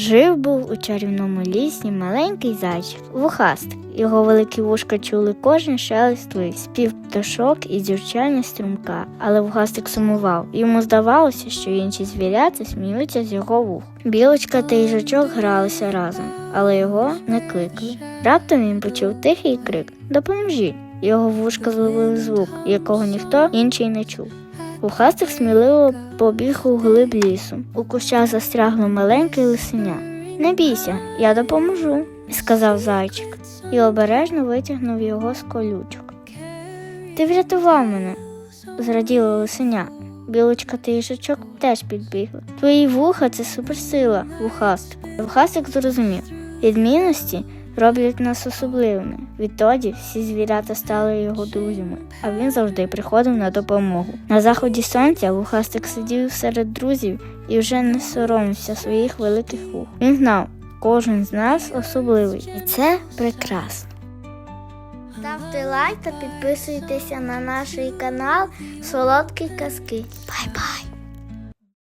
Жив був у чарівному лісі маленький зайчик, вухастик. Його великі вушка чули кожен шелест спів пташок і дзюрчання струмка, але вухастик сумував. Йому здавалося, що інші звірята сміються з його вух. Білочка та їжачок гралися разом, але його не кликали. Раптом він почув тихий крик Допоможіть! Його вушка зловили звук, якого ніхто інший не чув. Вухастик сміливо побіг у глиб лісу. У кущах застрягло маленьке лисеня. Не бійся, я допоможу, сказав зайчик і обережно витягнув його з колючок. Ти врятував мене, зраділо лисеня. Білочка та їжачок теж підбігли. Твої вуха це суперсила, вухастик. Вухастик зрозумів. Відмінності роблять нас особливими. Відтоді всі звірята стали його друзями, а він завжди приходив на допомогу. На заході сонця вухастик сидів серед друзів і вже не соромився своїх великих вух. Він знав, кожен з нас особливий, і це прекрасно. Ставте лайк та підписуйтеся на наш канал Солодкі казки. Бай-бай!